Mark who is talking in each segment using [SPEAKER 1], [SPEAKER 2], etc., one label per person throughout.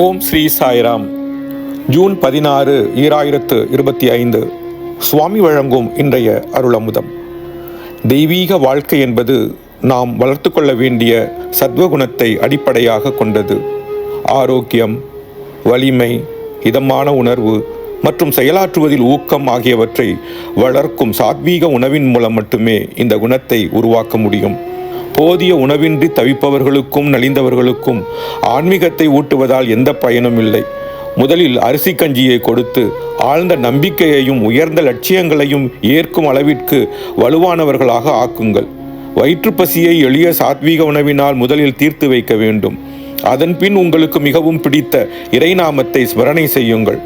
[SPEAKER 1] ஓம் Sri Sairam. June பதினாறு ஈராயிரத்து இருபத்தி ஐந்து. சுவாமி வழங்கும் இன்றைய அருளமுதம். தெய்வீக வாழ்க்கை என்பது நாம் வளர்த்து கொள்ள வேண்டிய சத்வகுணத்தை அடிப்படையாக கொண்டது. ஆரோக்கியம் வலிமை இதமான உணர்வு மற்றும் செயலாற்றுவதில் ஊக்கம் ஆகியவற்றை வளர்க்கும் சாத்வீக உணவின் மூலம் மட்டுமே இந்த குணத்தை உருவாக்க முடியும். போதிய உணவின்றி தவிப்பவர்களுக்கும் நலிந்தவர்களுக்கும் ஆன்மீகத்தை ஊட்டுவதால் எந்த பயனும் இல்லை. முதலில் அரிசி கஞ்சியை கொடுத்து ஆழ்ந்த நம்பிக்கையையும் உயர்ந்த லட்சியங்களையும் ஏற்கும் அளவிற்கு வலுவானவர்களாக ஆக்குங்கள். வயிற்றுப்பசியை எளிய சாத்வீக உணவினால் முதலில் தீர்த்து வைக்க வேண்டும். அதன்பின் உங்களுக்கு மிகவும் பிடித்த இறைநாமத்தை ஸ்மரணை செய்யுங்கள்.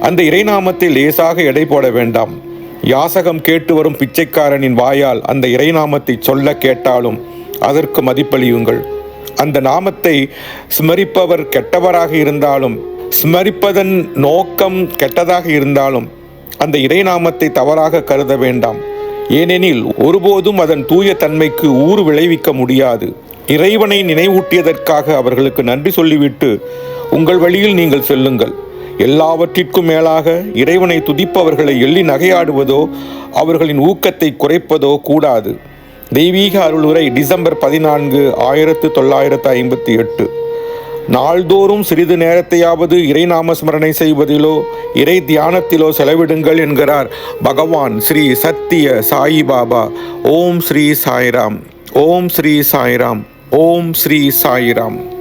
[SPEAKER 1] அந்த இறைநாமத்தை லேசாக எடை போட வேண்டாம். யாசகம் கேட்டு வரும் பிச்சைக்காரனின் வாயால் அந்த இறைநாமத்தை சொல்ல கேட்டாலும் அதற்கு மதிப்பளியுங்கள். அந்த நாமத்தை ஸ்மரிப்பவர் கெட்டவராக இருந்தாலும் ஸ்மரிப்பதன் நோக்கம் கெட்டதாக இருந்தாலும் அந்த இறைநாமத்தை தவறாக கருத வேண்டாம். ஏனெனில் ஒருபோதும் அதன் தூய தன்மைக்கு ஊறு விளைவிக்க முடியாது. இறைவனை நினைவூட்டியதற்காக அவர்களுக்கு நன்றி சொல்லிவிட்டு உங்கள் வழியில் நீங்கள் செல்லுங்கள். எல்லாவற்றிற்கும் மேலாக இறைவனை துதிப்பவர்களை எள்ளி நகையாடுவதோ அவர்களின் ஊக்கத்தை குறைப்பதோ கூடாது. தெய்வீக அருளுரை டிசம்பர் பதினான்கு ஆயிரத்து தொள்ளாயிரத்து ஐம்பத்தி எட்டு. நாள்தோறும் சிறிது நேரத்தையாவது இறைநாம ஸ்மரணை செய்வதிலோ இறை தியானத்திலோ செலவிடுங்கள் என்கிறார் பகவான் ஸ்ரீ சத்திய சாயி பாபா. ஓம் ஸ்ரீ சாய்ராம். ஓம் ஸ்ரீ சாய்ராம். ஓம் ஸ்ரீ சாய்ராம்.